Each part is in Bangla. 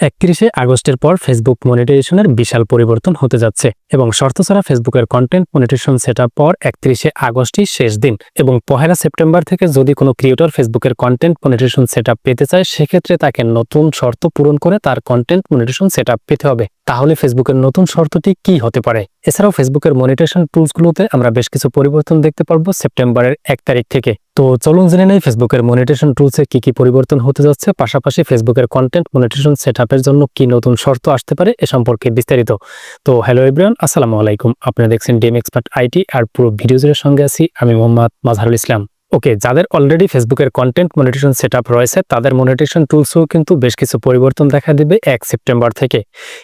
একত্রিশে আগস্টের পর ফেসবুক মনিটাইজেশনের বিশাল পরিবর্তন হতে যাচ্ছে এবং শর্ত ছাড়া ফেসবুকের কন্টেন্ট মনিটাইজেশন সেট আপ পর একত্রিশে আগস্টই শেষ দিন এবং পহেলা সেপ্টেম্বর থেকে যদি কোনো ক্রিয়েটর ফেসবুকের কন্টেন্ট মনিটাইজেশন সেট পেতে চায়, সেক্ষেত্রে তাকে নতুন শর্ত পূরণ করে তার কন্টেন্ট মনিটাইজেশন সেট পেতে হবে। তাহলে ফেসবুকের নতুন শর্তটি কি হতে পারে? এছাড়াও ফেসবুকের মনিটেশন টুলসগুলোতে আমরা বেশ কিছু পরিবর্তন দেখতে পারব সেপ্টেম্বরের এক তারিখ থেকে। তো চলুন জেনে নেই ফেসবুকের মনিটেশন টুলসে কি কি পরিবর্তন হতে যাচ্ছে, পাশাপাশি ফেসবুকের কন্টেন্ট মনিটেশন সেট জন্য কি নতুন শর্ত আসতে পারে এ সম্পর্কে বিস্তারিত। তো হ্যালো এভরিওয়ান আসসালামু আলাইকুম। আপনারা দেখছেন ডিএম এক্সপার্ট আইটি আর পুরো ভিডিওজের সঙ্গে আছি আমি মোহাম্মদ মাজহারুল ইসলাম। ওকে যাদের অলরেডি ফেসবুকের কন্টেন্ট মনিটেশন সেট রয়েছে, তাদের মনিটেশন টুলসও কিন্তু বেশ কিছু পরিবর্তন দেখা দিবে এক সেপ্টেম্বর থেকে।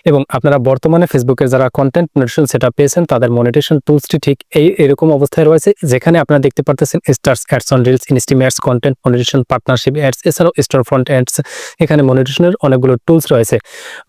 এবং আপনারা বর্তমানে ফেসবুকের যারা কন্টেন্ট মনিটেশন সেট পেয়েছেন, তাদের মনিটেশন টুলসটি ঠিক এই, এরকম অবস্থায় রয়েছে, যেখানে আপনারা দেখতে পারতেছেন stars ads on reels instream ads content monetization partnership ads এছাড়াও স্টোর ফ্রন্ট অ্যাডস এখানে মনিটেশনের অনেকগুলো টুলস রয়েছে।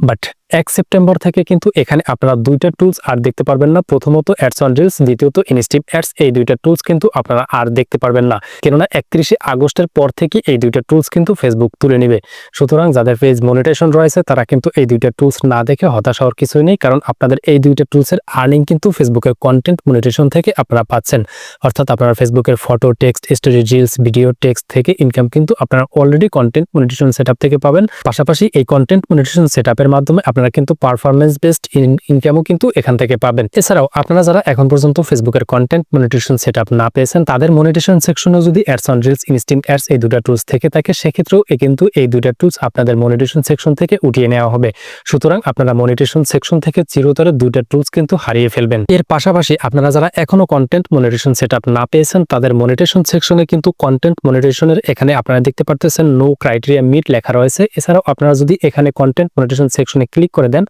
বাট এক সেপ্টেম্বর থেকে কিন্তু এখানে আপনারা দুইটা টুলস আর দেখতে পারবেন না। প্রথমত অ্যাডস অন রিলস দ্বিতীয়ত ইনস্টিভ অ্যাডস এই দুইটা টুলস কিন্তু আপনারা আর দেখতে পারবেন না। কেননা একত্রিশে আগস্টের পর থেকে এই দুইটা টুলস কিন্তু ফেসবুক তুলে নিবে। সুতরাং যাদের পেজ মনিটেশন রয়েছে, তারা কিন্তু এই দুইটা টুলস না দেখে হতাশ হওয়ার কিছুই নেই। কারণ আপনাদের এই দুইটা টুলসের আর্নিং কিন্তু ফেসবুকের কন্টেন্ট মনিটেশন থেকে আপনারা পাচ্ছেন। অর্থাৎ আপনারা ফেসবুকের photo text story reels video text থেকে ইনকাম কিন্তু আপনারা অলরেডি কন্টেন্ট মনিটেশন সেট থেকে পাবেন। পাশাপাশি এই কন্টেন্ট মনিটেশন সেট মাধ্যমে আপনারা কিন্তু পারফরমেন্স বেসড ইনকামও কিন্তু এখান থেকে পাবেন। এছাড়াও আপনারা যারা এখন পর্যন্ত ফেসবুকের কন্টেন্ট মনিটেশন সেট না পেয়েছেন, তাদের মনিটেশন সেকশনে যদি ads on reels instream ads এই দুটা টুলস থেকে থাকে, সেক্ষেত্রেও কিন্তু এই দুটা টুলস আপনাদের মনিটেশন সেকশন থেকে উঠিয়ে নেওয়া হবে। সুতরাং আপনারা মনিটেশন সেকশন থেকে চিরতরে দুইটা টুলস কিন্তু হারিয়ে ফেলবেন। এর পাশাপাশি আপনারা যারা এখনও কন্টেন্ট মনিটেশন সেট না পেয়েছেন, তাদের মনিটেশন সেকশনে কিন্তু কন্টেন্ট মনিটেশনের এখানে আপনারা দেখতে পারতেছেন নো ক্রাইটেরিয়া মিট লেখা রয়েছে। এছাড়াও আপনারা যদি এখানে কন্টেন্ট মনিটেশন সেকশনে ক্লিক করে দেন,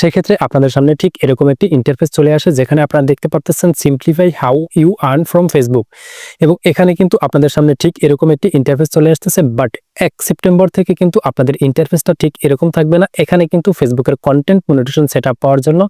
সেক্ষেত্রে আপনাদের সামনে ঠিক এরকম একটি ইন্টারফেস চলে আসে যেখানে আপনারা দেখতে পারতেছেন simplify how you earn from Facebook এবং এখানে কিন্তু আপনাদের সামনে ঠিক এরকম একটি ইন্টারফেস চলে আসতেছে বাট এক সেপ্টেম্বর থেকে কিন্তু আপনাদের ইন্টারফেসটা ঠিক এরকম থাকবে না। এখানে কিন্তু ফেসবুকের কন্টেন্ট মনিটেশন সেট পাওয়ার জন্য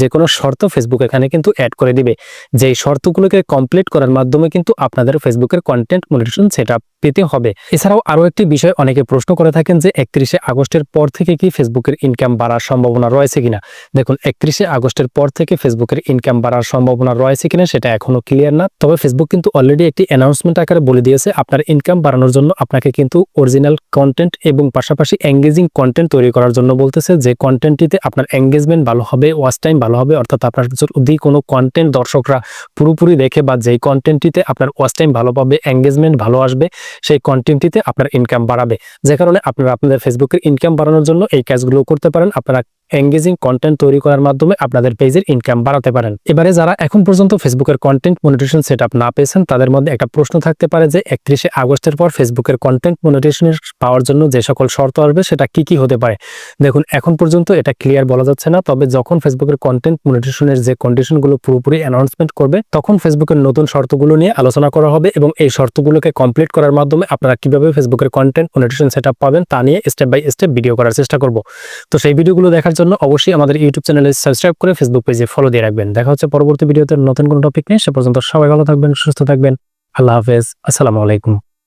যে কোনো শর্ত ফেসবুক এখানে কিন্তু অ্যাড করে দিবে। যেই শর্তগুলোকে কমপ্লিট করার মাধ্যমে কিন্তু আপনাদের ফেসবুকের কন্টেন্ট মনিটেশন সেট পেতে হবে। এছাড়াও আরও একটি বিষয়, অনেকে প্রশ্ন করে থাকেন যে একত্রিশে আগস্টের পর থেকে কি ফেসবুকের ইনকাম বাড়ার সম্ভাবনা রয়েছে কিনা? দেখুন, একত্রিশে আগস্টের পর থেকে ফেসবুকের ইনকাম বাড়ার সম্ভাবনা রয়েছে কিনা সেটা এখনও ক্লিয়ার না। তবে ফেসবুক কিন্তু অলরেডি একটি অ্যানাউন্সমেন্ট আকারে বলে দিয়েছে, আপনার ইনকাম বাড়ানোর জন্য আপনাকে কিন্তু অরিজিনাল কন্টেন্ট এবং পাশাপাশি এঙ্গেজিং কন্টেন্ট তৈরি করার জন্য বলতেছে যে কন্টেন্টটিতে আপনার এঙ্গেজমেন্ট ভালো হবে ওয়াচ টাইম ভালো হবে, অর্থাৎ আপনার যদি কোনো কন্টেন্ট দর্শকরা পুরোপুরি দেখে বা যেই কন্টেন্টটিতে আপনার ওয়াচ টাইম ভালো পাবে এঙ্গেজমেন্ট ভালো আসবে, সেই কন্টেন্টটিতে আপনার ইনকাম বাড়াবে। যে কারণে আপনারা আপনাদের ফেসবুকের ইনকাম বাড়ানোর জন্য এই কাজগুলো করতে পারেন। আপনারা এঙ্গেজিং কন্টেন্ট তৈরি করার মাধ্যমে আপনাদের পেজের ইনকাম বাড়াতে পারেন। এবারে যারা এখন পর্যন্ত ফেসবুকের কন্টেন্ট মনিটেশন সেট না পেয়েছেন, তাদের মধ্যে একটা প্রশ্ন থাকতে পারে যে, একত্রিশে আগস্টের পর ফেসবুকের কন্টেন্ট মনিটেশনের পাওয়ার জন্য যে সকল শর্ত আসবে, সেটা কি কি হতে পারে? দেখুন, এখন পর্যন্ত এটা ক্লিয়ার বলা যাচ্ছে না, তবে যখন ফেসবুকের কন্টেন্ট মনিটেশনের যে কন্ডিশনগুলো পুরোপুরি অ্যানাউন্সমেন্ট করবে, তখন ফেসবুকের নতুন শর্তগুলো নিয়ে আলোচনা করা হবে এবং এই শর্তগুলোকে কমপ্লিট করার মাধ্যমে আপনারা কীভাবে ফেসবুকের কন্টেন্ট মনিটেশন সেট পাবেন তা নিয়ে স্টেপ বাই স্টেপ ভিডিও করার চেষ্টা করব। তো সেই ভিডিওগুলো দেখার জন্য অবশ্যই আমাদের ইউটিউব চ্যানেলে সাবস্ক্রাইব করে ফেসবুক পেজে ফলো দিয়ে রাখবেন। দেখা হচ্ছে পরবর্তী ভিডিওতে নতুন কোনো টপিক নিয়ে। সে পর্যন্ত সবাই ভালো থাকবেন, সুস্থ থাকবেন। আল্লাহ হাফেজ। আসসালামু আলাইকুম।